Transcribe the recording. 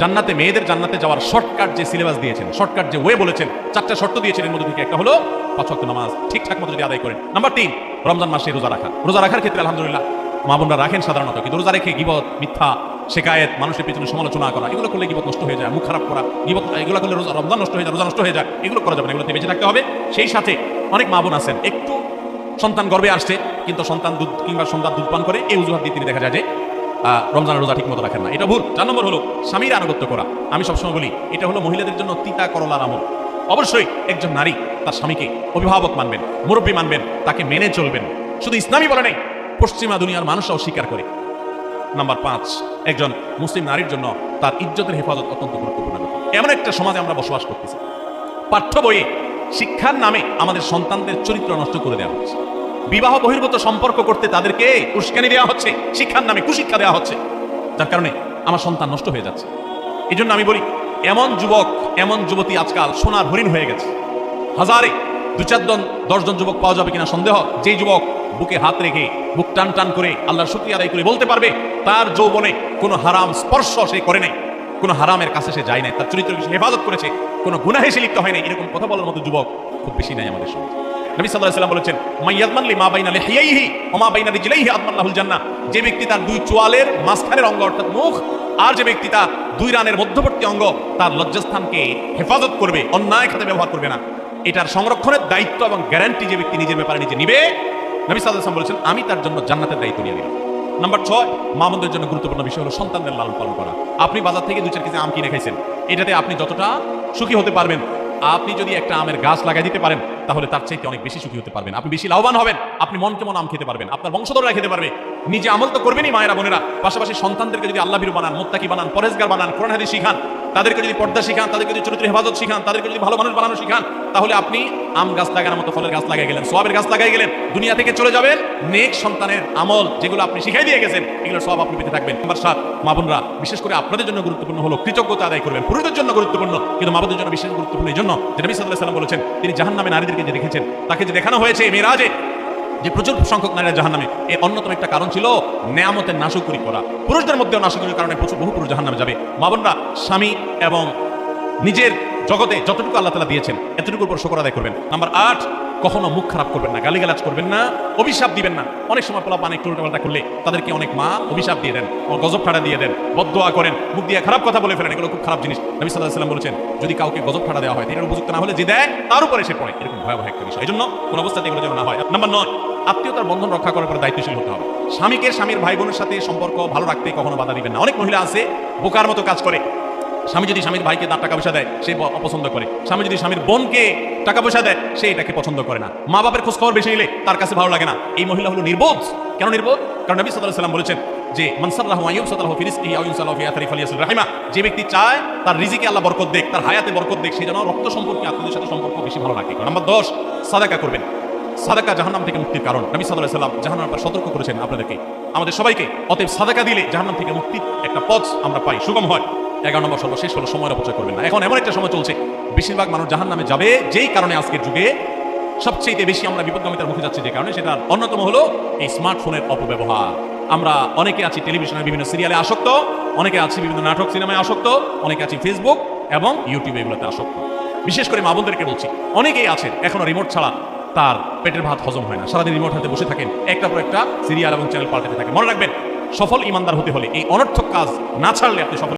জান্নাতে মেয়েদের জান্নাতে যাওয়ার শর্টকাট যে সিলেবাস দিয়েছেন শর্টকাট যে ওয়ে বলেছেন, চারটা শর্ত দিয়েছেন, এর মধ্যে থেকে একটা হলো পাঁচ ওয়াক্ত নামাজ, ঠিকঠাক মতো যদি আদায় করেন। নাম্বার তিন, রমজান মাসে রোজা রাখা। রোজা রাখার ক্ষেত্রে আলহামদুলিল্লাহ মা বোনরা রাখেন সাধারণত, কিন্তু রোজা রেখে গিবত, মিথ্যা শেখায়েত মানুষের পেছনে সমালোচনা করা, এগুলো করলে গিবত নষ্ট হয়ে যায়, মুখ খারাপ করা, গিবত, এগুলো করলে রোজা, রমজান নষ্ট হয়ে যায়, রোজা নষ্ট হয়ে যায়, এগুলো করা যাবে না, এগুলোতে বেঁচে থাকতে হবে। সেই সাথে অনেক মা বোন আছেন, একটু সন্তান গর্বে আসছে, কিন্তু সন্তান দুধ কিংবা সন্তান দুধ পান করে এই অজুহাত দিয়ে তিনি দেখা যায় যে রমজানের রোজা ঠিক মতো রাখেন না। এটা ভুল। চার নম্বর হলো স্বামীর আনুগত্য করা। আমি সবসময় বলি, এটা হলো মহিলাদের জন্য তিতা করলার আমল। অবশ্যই একজন নারী তার স্বামীকে অভিভাবক মানবেন, মুরব্বী মানবেন, তাকে মেনে চলবেন। শুধু ইসলামী বলে নেই, পশ্চিমা দুনিয়ার মানুষরাও স্বীকার করে। নাম্বার পাঁচ, একজন মুসলিম নারীর জন্য তার ইজ্জতের হেফাজত অত্যন্ত গুরুত্বপূর্ণ। এমন একটা সমাজে আমরা বসবাস করতেছি। পাঠ্য বইয়ে শিক্ষার নামে আমাদের সন্তানদের চরিত্র নষ্ট করে দেওয়া হচ্ছে। বিবাহ বহির্গত সম্পর্ক করতে তাদেরকে উস্কানি দেওয়া হচ্ছে, শিক্ষার নামে কুশিক্ষা দেওয়া হচ্ছে। যার কারণে আমার সন্তান নষ্ট হয়ে যাচ্ছে। এই জন্য আমি বলি, এমন যুবক, এমন যুবতী আজকাল সোনার হরিণ হয়ে গেছে। হাজারে দু চারজন দশজন যুবক পাওয়া যাবে কিনা সন্দেহ, যেই যুবক বুকে হাত রেখে বুক টান টান করে আল্লাহর শুক্রিয়া আদায় করে বলতে পারবে, তার যৌবনে কোনো হারাম স্পর্শ সে করে নাই, কোনো হারামের কাছে সে যায় নাই, তার চরিত্র সে হেফাজত করেছে, কোনো গুনাহে সে লিপ্ত হয় নাই, এরকম কথা বলার মতো যুবক খুব বেশি নাই আমাদের সমাজে। নবী আলাইহি সাল্লাম বলেছেন মাইয়াদমানলি মা বাইনা লিহিয়াইহি ওয়া মা বাইনা রিজলাইহি আদমাল্লাহুল জান্নাহ। যে ব্যক্তি তার দুই চোয়ালের মাঝখানের অঙ্গ অর্থাৎ মুখ আর যে ব্যক্তি তার দুই রানের মধ্যবর্তী অঙ্গ, তার লজ্জাস্থানকে হেফাজত করবে, অন্যায় খাতে ব্যবহার করবে না। এটার সংরক্ষণের দায়িত্ব এবং গ্যারান্টি যে ব্যক্তি নিজের ব্যাপারে নিজে নিবে, নবী সাল্লাম বলেছেন, আমি তার জন্য জান্নাতের দায়িত্ব নিয়ে নিলাম। নাম্বার ছয়, মা জন্য গুরুত্বপূর্ণ বিষয় হলো সন্তানদের লালন পালন করা। আপনি বাজার থেকে দু চার কেজি আম কিনে খাইছেন, এটাতে আপনি যতটা সুখী হতে পারবেন আপনি যদি একটা আমের গাছ লাগাই দিতে পারেন, তাহলে তার চাইতে অনেক বেশি সুখী হতে পারবেন। আপনি বেশি লাভবান হবেন, আপনি মন কেমন আম খেতে পারবেন, আপনার বংশধররা খেতে পারবে। নিজে আমল তো করবেনই মায়েরা, বোনেরা। পাশাপাশি সন্তানদেরকে যদি আল্লাহ বানান, মোত্তাকি বানান পরেজগার বানান, কোরআন হাদি শিখান তাদেরকে যদি পর্দা শিখান, তাদেরকে যদি চরিত্র হেফাজত শিখান, তাদেরকে যদি ভালো মানুষ বানানো শিখান, তাহলে আপনি আম গাছ লাগানোর মতো ফলের গাছ লাগাই গেলেন, সোয়াবের গাছ লাগাই গেলেন, দুনিয়া থেকে চলে যাবেন, নেক সন্তানের আমল যেগুলো আপনি শিখাই দিয়ে গেছেন, এগুলো সব আপনি পেতে থাকবেন। নাম্বার সাত মা বোনরা, বিশেষ করে আপনাদের জন্য গুরুত্বপূর্ণ হলো, কৃতজ্ঞতা আদায় করবেন, পুরুষদের জন্য গুরুত্বপূর্ণ, কিন্তু মা বোনদের জন্য বিশেষ গুরুত্বপূর্ণ এই জন্য যে নবী সাল্লাল্লাহু সাল্লাম বলেছেন, তিনি জাহান্নামে নারীদেরকে যে দেখেছেন তাকে যে দেখানো হয়েছে মেরাজে যে প্রচুর সংখ্যক নারীরা জাহান্নামে। এর অন্যতম একটা কারণ ছিল নেয়ামতের নাশকুরি করা। পুরুষদের মধ্যেও নাশকুরির কারণে প্রচুর বহু পুরুষ জাহান্নামে যাবে। মা বোনরা, স্বামী এবং নিজের জগতে যতটুকু আল্লাহ তালা দিয়েছেন, এতটুকুর উপর শকর আদায় করবেন। নাম্বার আট, কখনো মুখ খারাপ করবেন না, গালিগালাজ করবেন না, অভিশাপ দিবেন না। অনেক সময় পোলা পানে একটু উল্টাপাল্টা করলে তাদেরকে অনেক মা অভিশাপ দিয়ে দেন গজব ঠাড়া দিয়ে দেন বদোয়া করেন, মুখ দিয়ে খারাপ কথা বলে ফেলেন, এগুলো খুব খারাপ জিনিস। নবী সাল্লাহ সাল্লাম বলেছেন, যদি কাউকে গজব ঠাড়া দেওয়া হয় এটার উপযুক্ত না হলে যে দেয়, তার উপরে সে পড়ে, এরকম ভয়াবহ একটা বিষয়। এই জন্য কোন অবস্থাতে এগুলো যেন না হয়। নাম্বার নয় আত্মীয়তার বন্ধন রক্ষা করার পরে দায়িত্বশীল হতে হবে। স্বামীকে স্বামীর ভাই বোনের সাথে সম্পর্ক ভালো রাখতে কখনো বাধা দিবেন না। অনেক মহিলা আছে, বোকার মতো কাজ করে। স্বামী যদি স্বামীর ভাইকে তার টাকা পয়সা দেয়, সে অপছন্দ করে। স্বামী যদি স্বামীর বোনকে টাকা পয়সা দেয়, সে এটাকে পছন্দ করে না। মা বাপের খোঁজ খবর বেশি নিলে তার কাছে ভালো লাগে না। এই মহিলা হলো নির্বোধ। কেন নির্বোধ? কারণ নবী সাল্লাল্লাহু সাল্লাম বলেছেন যে মানসাল্লাহু আইয়ুব সাল্লাহু ফি রিজকিহি আও ইনসাল্লাহু ফি আথরি ফালিয়াসিল রাহিমা। যে ব্যক্তি চায়, তার রিজিকে আল্লাহ বরকত দেখ তার হায়াতে বরকত দেখ সে যেন রক্ত সম্পর্কে আত্মীয়দের সাথে সম্পর্ক বেশি ভালো রাখে। নাম্বার দশ, সাদাকা করবেন। সাদাকা জাহান্নাম থেকে মুক্তির কারণ। নবী আলাইহি সাল্লাম জাহান্নামের ব্যাপারে সতর্ক করেছেন আপনাদেরকে। আমাদের সবাইকে, অতএব সাদাকা দিলে জাহান্নাম থেকে মুক্তির একটা পথ আমরা পাই। সুগম হয়। এগারো নম্বর সর্বশেষ হলো সময়ের অপচয় করবেন না। এখন এমন একটা সময় চলছে, বেশিরভাগ মানুষ জাহান নামে যাবে যেই কারণে আজকের যুগে সবচেয়ে বেশি আমরা বিপদগামিতার মুখে যাচ্ছি যে কারণে, সেটার অন্যতম হলো এই স্মার্টফোনের অপব্যবহার। আমরা অনেকে আছি টেলিভিশনের বিভিন্ন সিরিয়ালে আসক্ত, অনেকে আছি বিভিন্ন নাটক সিনেমায় আসক্ত, অনেকে আছি ফেসবুক এবং ইউটিউবে এগুলোতে আসক্ত। বিশেষ করে মা বোনদেরকে বলছি, অনেকেই আছেন, এখনও রিমোট ছাড়া তার পেটের ভাত হজম হয় না। সারাদিন রিমোট হাতে বসে থাকেন একটা পর একটা সিরিয়াল এবং চ্যানেল পাল্টাতে থাকে মনে রাখবেন, সফল ইমানদার হতে হলে এই অনর্থক কাজ না ছাড়লে আপনি সফল